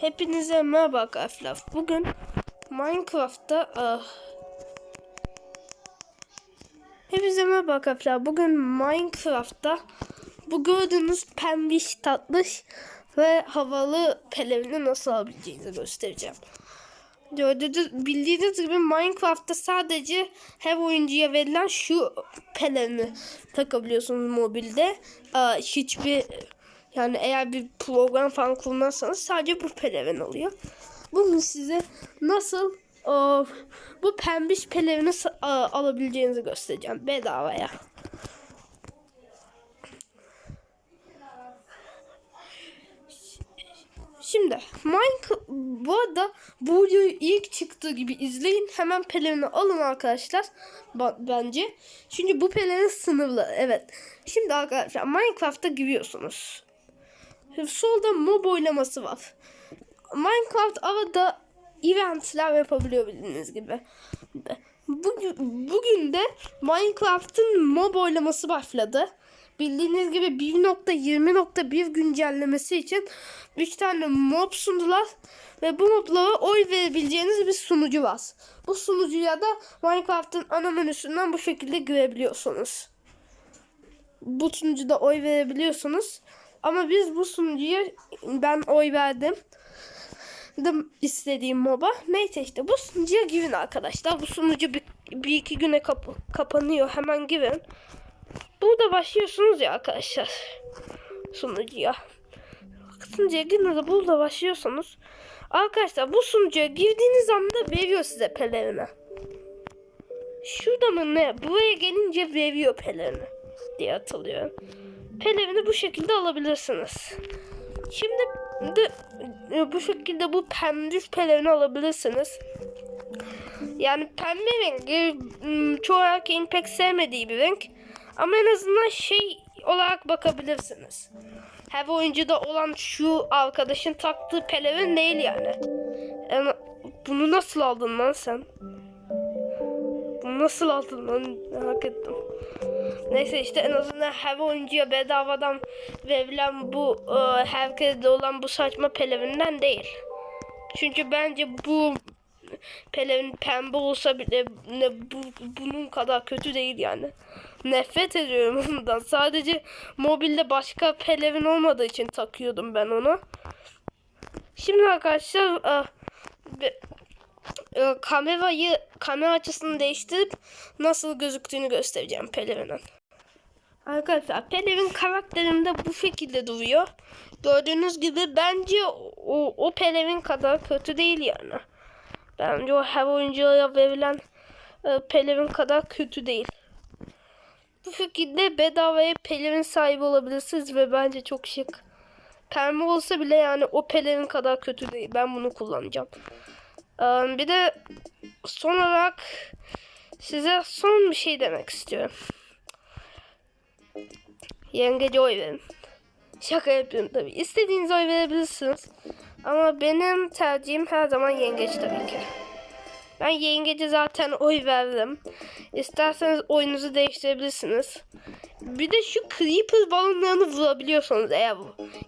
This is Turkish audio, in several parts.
Hepinize merhaba arkadaşlar. Bugün Minecraft'ta ah. Hepinize merhaba arkadaşlar. Bugün Minecraft'ta bu gördüğünüz pembiş tatlış ve havalı pelerini nasıl alabileceğinizi göstereceğim. Gördüğünüz, bildiğiniz gibi Minecraft'ta sadece her oyuncuya verilen şu pelerini takabiliyorsunuz mobilde. Aa, hiçbir yani eğer bir program falan kullanırsanız sadece bu pelerin oluyor. Bugün size nasıl aa, bu pembiş pelerini alabileceğinizi göstereceğim bedavaya. Şimdi Minecraft bu arada bu videoyu ilk çıktığı gibi izleyin. Hemen pelerini alın arkadaşlar. Bence. Çünkü bu pelerin sınırlı. Evet. Şimdi arkadaşlar Minecraft'a giriyorsunuz. Solda mob oylaması var. Minecraft arada eventler yapabiliyor bildiğiniz gibi. Bugün, bugün de Minecraft'ın mob oylaması başladı. Bildiğiniz gibi 1.20.1 güncellemesi için 3 tane mob sundular ve bu moblara oy verebileceğiniz bir sunucu var. Bu sunucuya da Minecraft'ın ana menüsünden bu şekilde girebiliyorsunuz. Bu sunucuda oy verebiliyorsunuz. Ama biz bu sunucuya ben oy verdim. Dım istediğim moba. Neyse işte bu sunucuya girin arkadaşlar. Bu sunucu bir, bir iki güne kap- kapanıyor. Hemen girin. Burada başlıyorsunuz ya arkadaşlar. Sunucuya. Sunucuya girin burada başlıyorsunuz. Arkadaşlar bu sunucuya girdiğiniz anda veriyor size pelerini. Şurada mı ne? Buraya gelince veriyor pelerini diye hatırlıyorum. Pelerini bu şekilde alabilirsiniz. Şimdi de e, bu şekilde bu pembe pelerini alabilirsiniz. Yani pembe rengi m, çoğu erkeğin pek sevmediği bir renk. Ama en azından şey olarak bakabilirsiniz. Her oyuncuda olan şu arkadaşın taktığı pelerin değil yani. Yani bunu nasıl aldın lan sen? Bunu nasıl aldın lan merak ettim. Neyse işte en azından her oyuncuya bedavadan verilen bu e, herkeste olan bu saçma pelerinden değil. Çünkü bence bu pelerin pembe olsa bile ne bu, bunun kadar kötü değil yani. Nefret ediyorum ondan. Sadece mobilde başka pelerin olmadığı için takıyordum ben onu. Şimdi arkadaşlar e, kamerayı kamera açısını değiştirip nasıl gözüktüğünü göstereceğim pelerinin. Arkadaşlar pelerin karakterinde bu şekilde duruyor. Gördüğünüz gibi bence o, o pelerin kadar kötü değil yani. Bence o her oyuncuya verilen e, pelerin kadar kötü değil. Bu şekilde bedavaya pelerin sahibi olabilirsiniz ve bence çok şık. Pembe olsa bile yani o pelerin kadar kötü değil. Ben bunu kullanacağım. Ee, bir de son olarak size son bir şey demek istiyorum. Yengece oy verin. Şaka yapıyorum tabii. İstediğiniz oy verebilirsiniz. Ama benim tercihim her zaman yengeç tabii ki. Ben yengece zaten oy verdim. İsterseniz oyunuzu değiştirebilirsiniz. Bir de şu creeper balonlarını vurabiliyorsunuz eğer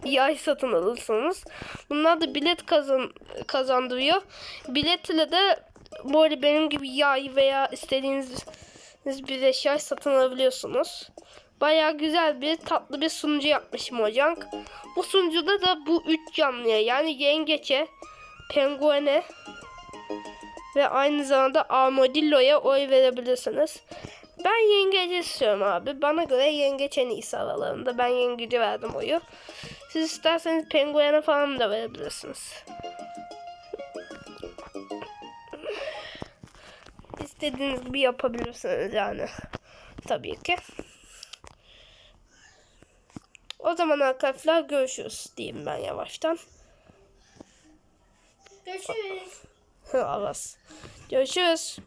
yay satın alırsanız. Bunlar da bilet kazan kazandırıyor. Biletle de böyle benim gibi yay veya istediğiniz bir eşya satın alabiliyorsunuz. Baya güzel bir tatlı bir sunucu yapmışım hocam. Bu sunucuda da bu üç canlıya yani yengeçe, penguene ve aynı zamanda armadilloya oy verebilirsiniz. Ben yengeci istiyorum abi. Bana göre yengeç en iyisi aralarında. Ben yengeci verdim oyu. Siz isterseniz penguene falan da verebilirsiniz. İstediğiniz gibi yapabilirsiniz yani. Tabii ki. O zaman arkadaşlar görüşürüz diyeyim ben yavaştan. Görüşürüz. Alas. Görüşürüz.